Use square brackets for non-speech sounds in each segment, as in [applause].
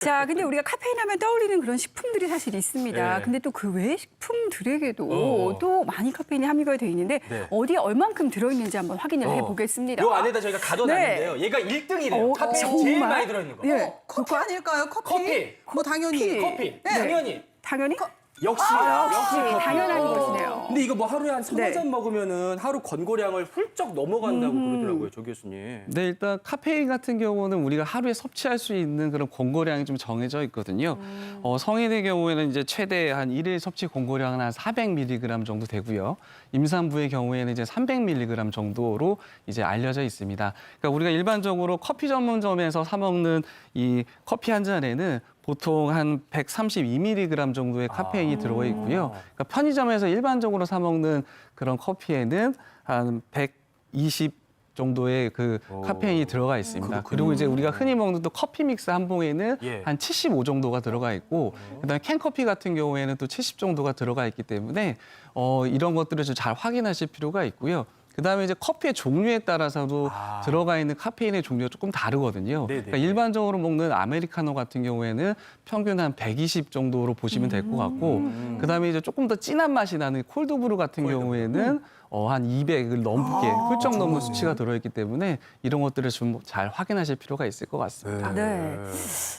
자, 근데 우리가 카페인 하면 떠올리는 그런 식품들이 사실 있습니다. 네. 근데 또 그 외 식품들에게도 어. 또 많이 카페인이 함유가 돼 있는데 네. 어디에 얼만큼 들어있는지 한번 확인을 어. 해보겠습니다. 요 안에다 저희가 가져놨는데요. 네. 얘가 1등이래요. 어, 카페인 정말? 제일 많이 들어있는 거. 예. 어, 커피 아닐까요? 커피? 커피. 뭐 당연히. 커피. 네. 당연히. 당연히 역시. 아, 역시 커피. 당연한 어. 것이네요. 근데 이거 뭐 하루에 한 서너 네. 잔 먹으면은 하루 권고량을 훌쩍 넘어간다고 음. 그러더라고요, 조 교수님. 네, 일단 카페인 같은 경우는 우리가 하루에 섭취할 수 있는 그런 권고량이 좀 정해져 있거든요. 어, 성인의 경우에는 이제 최대 한 일일 섭취 권고량은 한 400mg 정도 되고요. 임산부의 경우에는 이제 300mg 정도로 이제 알려져 있습니다. 그러니까 우리가 일반적으로 커피 전문점에서 사 먹는 이 커피 한 잔에는 보통 한 132mg 정도의 카페인이 들어가 있고요. 그러니까 편의점에서 일반적으로 사 먹는 그런 커피에는 한 120 정도의 그 오. 카페인이 들어가 있습니다. 그리고 이제 우리가 흔히 먹는 또 커피 믹스 한 봉에는 예. 한 75 정도가 들어가 있고 그다음에 캔커피 같은 경우에는 또 70 정도가 들어가 있기 때문에 어, 이런 것들을 좀 잘 확인하실 필요가 있고요. 그다음에 이제 커피의 종류에 따라서도 아. 들어가 있는 카페인의 종류가 조금 다르거든요. 네네. 그러니까 일반적으로 먹는 아메리카노 같은 경우에는 평균 한 120 정도로 보시면 될 것 같고 음. 그다음에 이제 조금 더 진한 맛이 나는 콜드브루 같은 콜드브루. 경우에는 어, 한 200을 넘게 아, 훌쩍 넘는 수치가 들어있기 때문에 이런 것들을 좀 잘 확인하실 필요가 있을 것 같습니다. 네.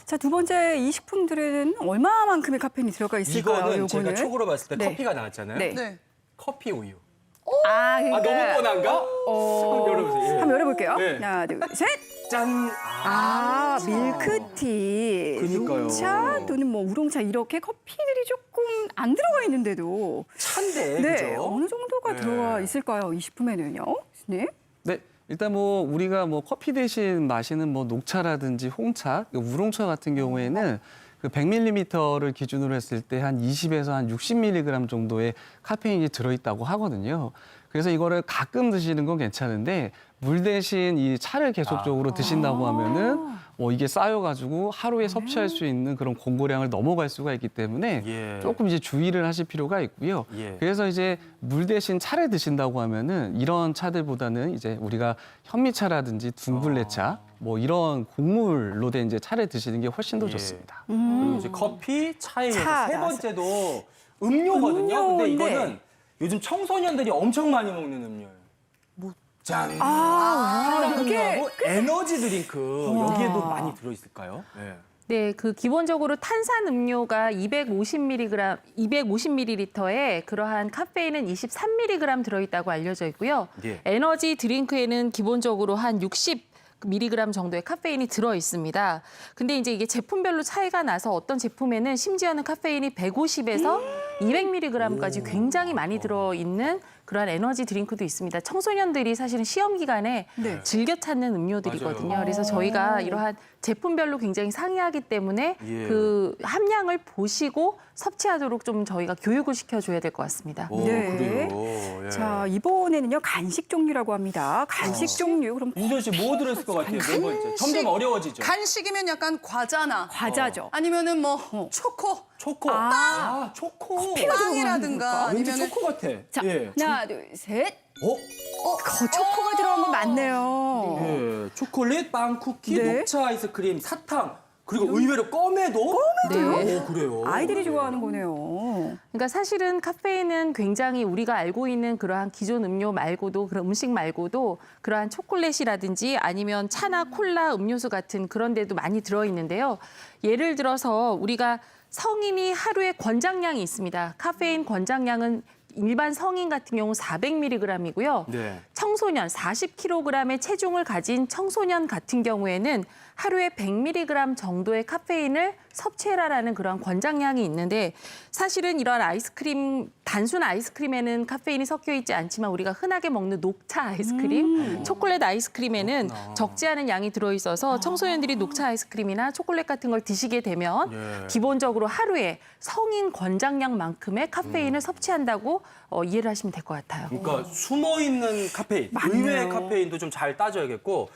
자, 두 번째 이 식품들에는 얼마만큼의 카페인이 들어가 있을까요? 이거는 제가 요거는? 촉으로 봤을 때 네. 커피가 나왔잖아요. 네. 네. 커피 우유. 아, 아, 그러니까 너무 뻔한가? 어, 한번 열어보세요. 예. 한번 열어볼게요. 네. 하나, 둘, 셋. 짠. 아, 밀크티, 그니까요. 녹차 또는 뭐 우롱차 이렇게 커피들이 조금 안 들어가 있는데도 찬데, 네, 그죠? 어느 정도가 네. 들어가 있을까요? 이 식품에는요, 네. 네. 일단 뭐 우리가 뭐 커피 대신 마시는 뭐 녹차라든지 홍차, 그 우롱차 같은 경우에는 그 100ml를 기준으로 했을 때 한 20에서 한 60mg 정도의 카페인이 들어있다고 하거든요. 그래서 이거를 가끔 드시는 건 괜찮은데 물 대신 이 차를 계속적으로 드신다고 하면은 뭐 이게 쌓여가지고 하루에 섭취할 수 있는 그런 공고량을 넘어갈 수가 있기 때문에 예. 조금 이제 주의를 하실 필요가 있고요. 예. 그래서 이제 물 대신 차를 드신다고 하면은 이런 차들보다는 이제 우리가 현미차라든지 둥글레차 아. 뭐 이런 곡물로 된 이제 차를 드시는 게 훨씬 더 예. 좋습니다. 그리고 이제 커피, 차에 차 세. 번째도 음료거든요. 근데 음료인데. 이거는 요즘 청소년들이 엄청 많이 먹는 음료예요. 뭐 짠. 아, 아, 이렇게 음료하고 에너지 드링크 여기에도 많이 들어 있을까요? 네. 네, 그 기본적으로 탄산 음료가 250mg, 250ml에 그러한 카페인은 23mg 들어있다고 알려져 있고요. 예. 에너지 드링크에는 기본적으로 한 60. 미리그램 정도의 카페인이 들어 있습니다. 근데 이제 이게 제품별로 차이가 나서 어떤 제품에는 심지어는 카페인이 150에서 200mg까지 굉장히 많이 들어 있는 그러한 에너지 드링크도 있습니다. 청소년들이 사실은 시험 기간에 네. 즐겨 찾는 음료들이거든요. 맞아요. 그래서 저희가 이러한 제품별로 굉장히 상이하기 때문에 예. 그 함량을 보시고 섭취하도록 좀 저희가 교육을 시켜줘야 될 것 같습니다. 오, 네. 그래요. 예. 자 이번에는요 간식 종류라고 합니다. 간식 종류 그럼 윤선 씨 뭐 들었을 것 같아요? 네 번째. 점점 어려워지죠. 간식이면 약간 과자나 과자죠. 아니면은 뭐 초코, 초코. 아, 초코. 빵이라든가 왠지 아니면은 초코 같아. 자 예. 하나 둘 셋. 어? 어, 초코가 들어간 건 많네요. 예. 초콜릿, 빵, 쿠키, 네. 녹차 아이스크림, 사탕. 그리고 의외로 껌에도? 껌에도요? 오, 그래요. 아이들이 좋아하는 거네요. 그러니까 사실은 카페인은 굉장히 우리가 알고 있는 그러한 기존 음료 말고도 그런 음식 말고도 그러한 초콜릿이라든지 아니면 차나 콜라 음료수 같은 그런 데도 많이 들어 있는데요. 예를 들어서 우리가 성인이 하루에 권장량이 있습니다. 카페인 권장량은 일반 성인 같은 경우 400mg이고요. 네. 청소년 40kg의 체중을 가진 청소년 같은 경우에는 하루에 100mg 정도의 카페인을 섭취해라라는 그런 권장량이 있는데 사실은 이런 아이스크림 단순 아이스크림에는 카페인이 섞여 있지 않지만 우리가 흔하게 먹는 녹차 아이스크림, 초콜릿 아이스크림에는 적지 않은 양이 들어 있어서 청소년들이 녹차 아이스크림이나 초콜릿 같은 걸 드시게 되면 예. 기본적으로 하루에 성인 권장량만큼의 카페인을 섭취한다고 어, 이해를 하시면 될 것 같아요. 그러니까 숨어 있는 카페인, 맞네요. 의외의 카페인도 좀 잘 따져야겠고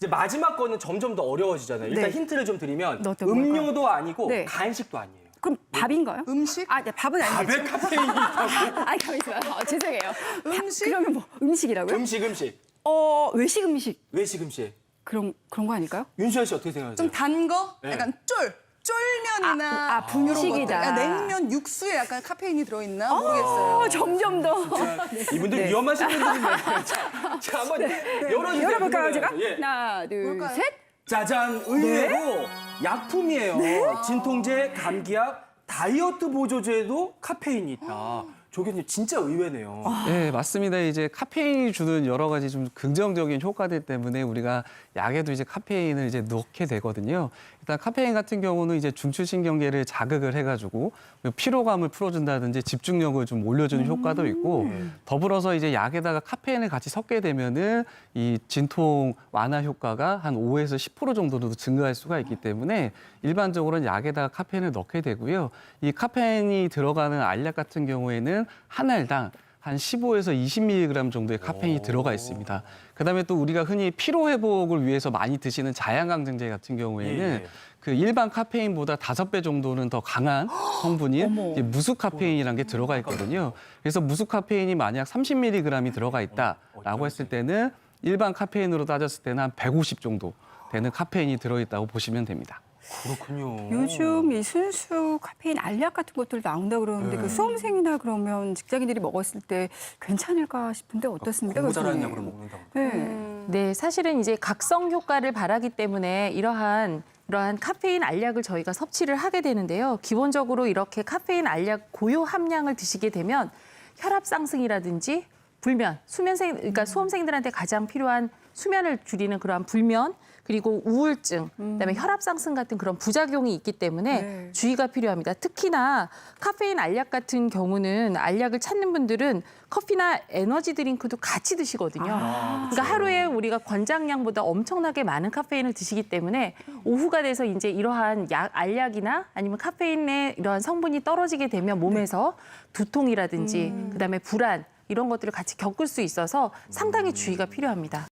이제 마지막 거는 점점 더 어려워지잖아요. 일단 네. 힌트를 좀 드리면 어떤? 음료도 아니고 네. 간식도 아니에요. 그럼 밥인가요? 음식? 아, 네, 밥은 아니겠죠. 밥에 카페인이 있다고? [laughs] 아, 있어요. 어, 죄송해요. 음식? 밥, 그러면 뭐 음식이라고요? 음식 음식 어, 외식 음식 외식 음식. 그런 그런 거 아닐까요? 윤수현 씨 어떻게 생각하세요? 좀 단 거, 네. 약간 쫄. 쫄면이나 아, 아, 분식이다. 것들. 야, 냉면 육수에 약간 카페인이 들어있나 모르겠어요. 어, 점점 더. 이분들 위험하신 분들인데. 자, 자, 한번 열어주세요. 열어볼까요, 제가? 예. 하나, 둘, 뭘까요? 셋. 짜잔, 의외로 약품이에요. 진통제, 감기약, 다이어트 보조제에도 카페인이 있다. 조교님 진짜 의외네요. 네, 맞습니다. 이제 카페인이 주는 여러 가지 좀 긍정적인 효과들 때문에 우리가 약에도 이제 카페인을 이제 넣게 되거든요. 일단 카페인 같은 경우는 이제 중추신경계를 자극을 해가지고 피로감을 풀어준다든지 집중력을 좀 올려주는 효과도 있고 더불어서 이제 약에다가 카페인을 같이 섞게 되면은 이 진통 완화 효과가 한 5에서 10% 정도로 증가할 수가 있기 때문에 일반적으로는 약에다가 카페인을 넣게 되고요. 이 카페인이 들어가는 알약 같은 경우에는 한 알당 한 15에서 20mg 정도의 카페인이 들어가 있습니다. 그다음에 또 우리가 흔히 피로 회복을 위해서 많이 드시는 자양강장제 같은 경우에는 예, 예. 그 일반 카페인보다 다섯 배 정도는 더 강한 성분인 무수 카페인이라는 게 들어가 있거든요. 그래서 무수 카페인이 만약 30mg이 들어가 있다라고 했을 때는 일반 카페인으로 따졌을 때는 한 150 정도 되는 카페인이 들어있다고 보시면 됩니다. 그렇군요. 요즘 이 순수 카페인 알약 같은 것들 나온다 그러는데 네. 그 수험생이나 그러면 직장인들이 먹었을 때 괜찮을까 싶은데 어떻습니까? 공부 잘하는 교수님? 약으로 먹는다고. 네. 네, 사실은 이제 각성 효과를 바라기 때문에 이러한 이러한 카페인 알약을 저희가 섭취를 하게 되는데요. 기본적으로 이렇게 카페인 알약 고유 함량을 드시게 되면 혈압 상승이라든지 불면, 수면생 그러니까 수험생들한테 가장 필요한 수면을 줄이는 그러한 불면 그리고 우울증, 그다음에 혈압 상승 같은 그런 부작용이 있기 때문에 네. 주의가 필요합니다. 특히나 카페인 알약 같은 경우는 알약을 찾는 분들은 커피나 에너지 드링크도 같이 드시거든요. 그러니까 하루에 우리가 권장량보다 엄청나게 많은 카페인을 드시기 때문에 오후가 돼서 이제 이러한 약 알약이나 아니면 카페인의 이러한 성분이 떨어지게 되면 몸에서 두통이라든지 그다음에 불안 이런 것들을 같이 겪을 수 있어서 상당히 주의가 필요합니다.